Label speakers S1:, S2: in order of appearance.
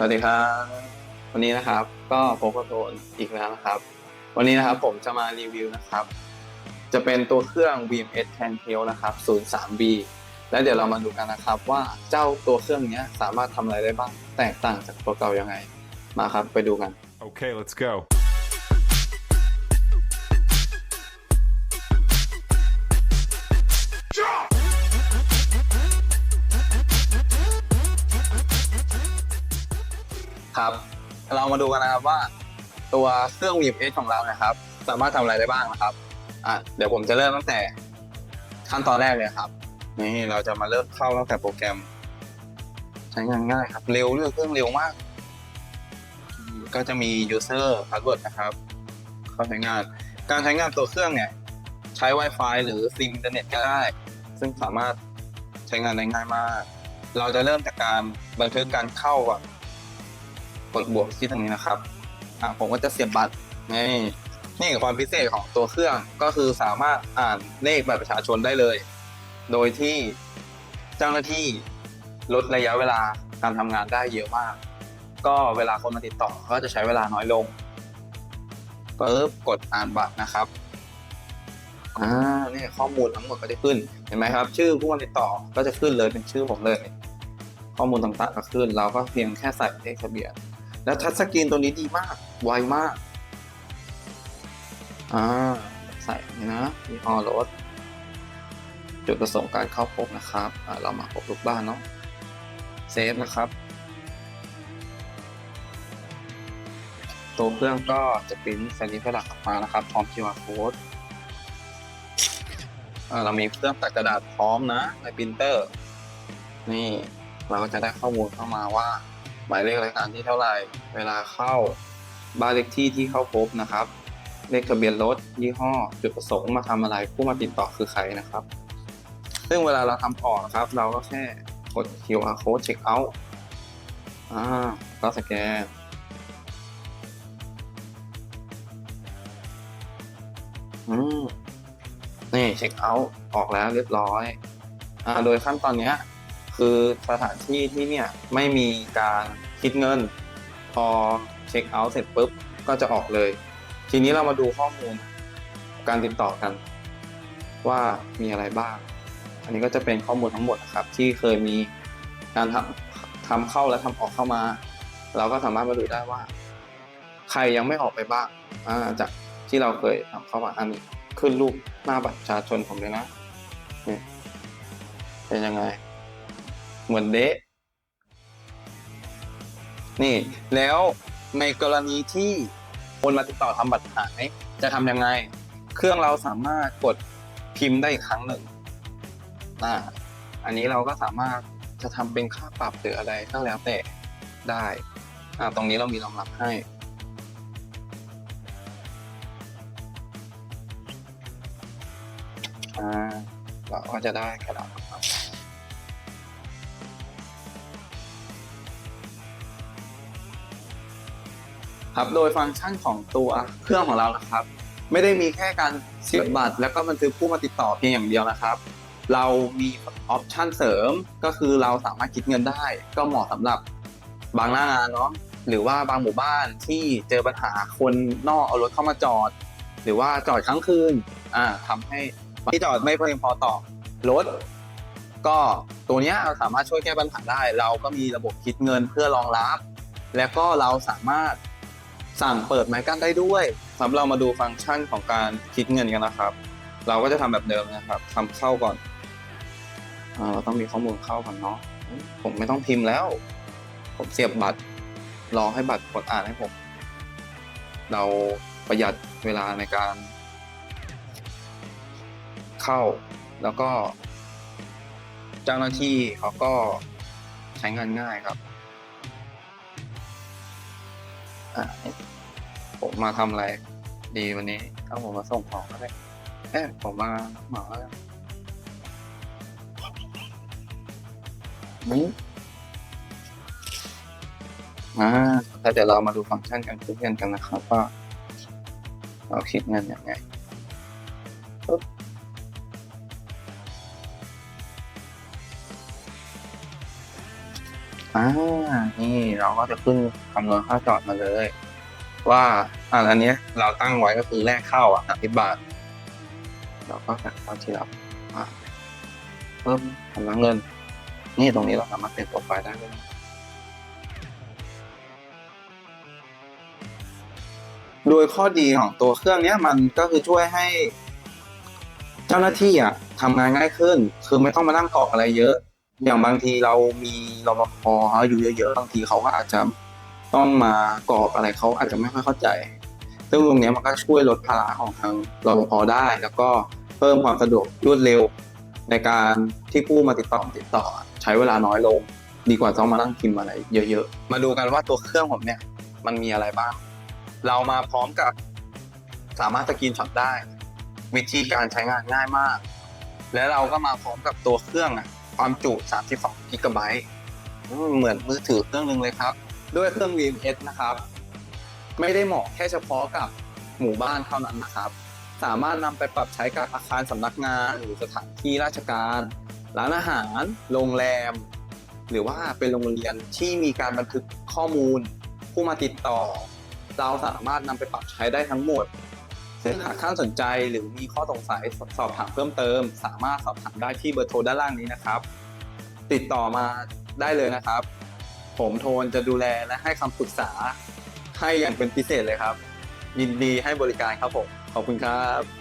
S1: สวัสดีครับ วันนี้นะครับก็พบกับโทนอีกแล้วนะครับ วันนี้นะครับผมจะมารีวิวนะครับ จะเป็นตัวเครื่อง VMS Handheld นะครับ 03B และเดี๋ยวเรามาดูกันนะครับว่าเจ้าตัวเครื่องนี้สามารถทำอะไรได้บ้าง แตกต่างจากตัวเก่ายังไง มาครับไปดูกัน
S2: Okay, let's go.
S1: ครับ เรามาดูกันนะครับว่า ตัวเครื่อง VMS ของเรานะครับ สามารถทำอะไรได้บ้างนะครับอะเดี๋ยวผมจะเริ่มตั้งแต่ขั้นตอนแรกเลยครับ นี่เราจะมาเริ่มเข้าตั้งแต่โปรแกรม ใช้งานง่ายครับ เร็วเลือกเครื่องเร็วมาก ก็จะมี user password นะครับ เข้าใช้งาน การใช้งานตัวเครื่องเนี่ยใช้ Wi-Fi หรือซิมอินเทอร์เน็ตก็ได้ ซึ่งสามารถใช้งานได้ง่ายมาก เราจะเริ่มจากการบันทึกการเข้าก่อน กดบวกที่ตรงนี้นะครับอะผมก็จะเสียบบัตรนี่นี่คือความพิเศษของตัวเครื่องก็คือสามารถอ่านเลขบัตรประชาชนได้เลย โดยที่เจ้าหน้าที่ลดระยะเวลาการทำงานได้เยอะมาก ก็เวลาคนมาติดต่อก็จะใช้เวลาน้อยลงปึ๊บกดอ่านบัตรนะครับอ่านี่ข้อมูลทั้งหมดก็จะขึ้นเห็นไหมครับ ชื่อผู้มาติดต่อก็จะขึ้นเลยเป็นชื่อผมเลย ข้อมูลต่างๆก็ขึ้น เราก็เพียงแค่ใส่เลขทะเบียน แล้วทัชสกรีนตัวนี้ดีมาก ไวมาก อ่า ใส่นี่นะยี่ห้อรถจุดประสงค์การเข้าพบนะครับเรามาพบลูกบ้านเนาะเซฟนะครับ ตัวเครื่องก็จะปริ้นสัญลักษณ์หลักออกมานะครับ พร้อม QR code อ่าเรามีเครื่องตัดกระดาษพร้อมนะในปรินเตอร์ นี่เราก็จะได้ข้อมูลเข้ามาว่า หมายเลขรายการที่เท่าไหร่ เวลาเข้า บ้านเลขที่ที่เข้าพบนะครับ เลขทะเบียนรถ ยี่ห้อ จุดประสงค์มาทำอะไร ผู้มาติดต่อคือใครนะครับ ซึ่งเวลาเราทำออกนะครับ เราก็แค่กด QR code check out อ่า ก็สแกนอืมนี่เช็คเอาท์ออกแล้วเรียบร้อย อ่า โดยขั้นตอนเนี้ย คือสถานที่ที่เนี่ยไม่มีการคิดเงิน พอเช็คเอาท์เสร็จปุ๊บก็จะออกเลย ทีนี้เรามาดูข้อมูลการติดต่อกัน ว่ามีอะไรบ้าง อันนี้ก็จะเป็นข้อมูลทั้งหมดนะครับ ที่เคยมีการทำทำเข้าและทำออกเข้ามา เราก็สามารถมาดูได้ว่า ใครยังไม่ออกไปบ้างาจากที่เราเคยทำเข้ามาอันนี้ขึ้นรูปหน้าบัตรประชาชนผมเลยนะนี่เป็นยังไง เหมือนเดะนี่ แล้วในกรณีที่คนมาติดต่อทำบัตรหายจะทำยังไง เครื่องเราสามารถกดพิมพ์ได้อีกครั้งหนึ่งอ่าอันนี้เราก็สามารถจะทำเป็นค่าปรับหรืออะไรก็แล้วแต่ได้อ่าตรงนี้เรามีรองรับให้อ่าเราก็จะได้กระดาษครับ ครับโดยฟังก์ชันของตัวเครื่องของเรานะครับ ไม่ได้มีแค่การเสียบบัตร แล้วก็บันทึกผู้มาติดต่อเพียงอย่างเดียวนะครับ เรามีออปชันเสริมก็คือเราสามารถคิดเงินได้ ก็เหมาะสำหรับบางหน้างานเนาะหรือว่าบางหมู่บ้านที่เจอปัญหาคนนอกเอารถเข้ามาจอด หรือว่าจอดค้างคืนอ่าทำให้ที่จอดไม่เพียงพอต่อรถก็ตัวเนี้ยเราสามารถช่วยแก้ปัญหาได้ เราก็มีระบบคิดเงินเพื่อรองรับ แล้วก็เราสามารถ สั่งเปิดไม้กั้นได้ด้วยสำหรับเรามาดูฟังก์ชันของการคิดเงินกันนะครับ เราก็จะทำแบบเดิมนะครับทำเข้าก่อนอเราต้องมีข้อมูลเข้าก่อนเนาะผมไม่ต้องพิมพ์แล้ว ผมเสียบบัตรรอให้บัตรกดอ่านให้ผม เราประหยัดเวลาในการ เข้าแล้วก็ เจ้าหน้าที่เขาก็ใช้งานง่ายครับ อะผมมาทำอะไร ดีวันนี้ถ้าผมมาส่งของก็ได้เอ๊ผมมาเหมาแล้วกันนี่มาแล้วเดี๋ยวเรามาดูฟังก์ชันการคิดเงินกันนะครับว่าเราคิดเงินยังไง อ่า นี่เราก็จะขึ้นคำนวณค่าจอดมาเลย ว่าอ่าอันนี้เราตั้งไว้ก็คือแรกเข้าอะสิบบาท เราก็ใส่เข้าที่เราเพิ่มชำระเงิน นี่ตรงนี้เราสามารถเป็นโปรไฟล์ได้ด้วยโดยข้อดีของตัวเครื่องเนี้ยมันก็คือช่วยให้ เจ้าหน้าที่อะทำงานง่ายขึ้น คือไม่ต้องมานั่งกรอกอะไรเยอะ อย่างบางทีเรามีรปภเขาอยู่เยอะๆบางทีเขาก็อาจจะต้องมากรอกอะไรเขาอาจจะไม่ค่อยเข้าใจ ซึ่งตรงนี้มันก็ช่วยลดภาระของทางรปภได้ แล้วก็เพิ่มความสะดวกรวดเร็ว ในการที่ผู้มาติดต่อติดต่อ ใช้เวลาน้อยลง ดีกว่าต้องมานั่งพิมพ์อะไรเยอะ ๆ มาดูกันว่าตัวเครื่องผมเนี่ยมันมีอะไรบ้าง เรามาพร้อมกับสามารถสกรีนช็อตได้ วิธีการใช้งานง่ายมาก และเราก็มาพร้อมกับตัวเครื่องอะ ความจุ 32 กิกะไบต์เหมือนมือถือเครื่องหนึ่งเลยครับ ด้วยเครื่อง VMS นะครับ ไม่ได้เหมาะแค่เฉพาะกับหมู่บ้านเท่านั้นนะครับ สามารถนำไปปรับใช้กับอาคารสำนักงานหรือสถานที่ราชการ ร้านอาหาร โรงแรม หรือว่าเป็นโรงเรียนที่มีการบันทึกข้อมูล ผู้มาติดต่อ เราสามารถนำไปปรับใช้ได้ทั้งหมด ซึ่งหากท่านสนใจหรือมีข้อสงสัยสอบถามเพิ่มเติม สามารถสอบถามได้ที่เบอร์โทรด้านล่างนี้นะครับ ติดต่อมาได้เลยนะครับ ผมโทนจะดูแลและให้คำปรึกษาให้อย่างเป็นพิเศษเลยครับ ยินดีให้บริการครับผม ขอบคุณครับ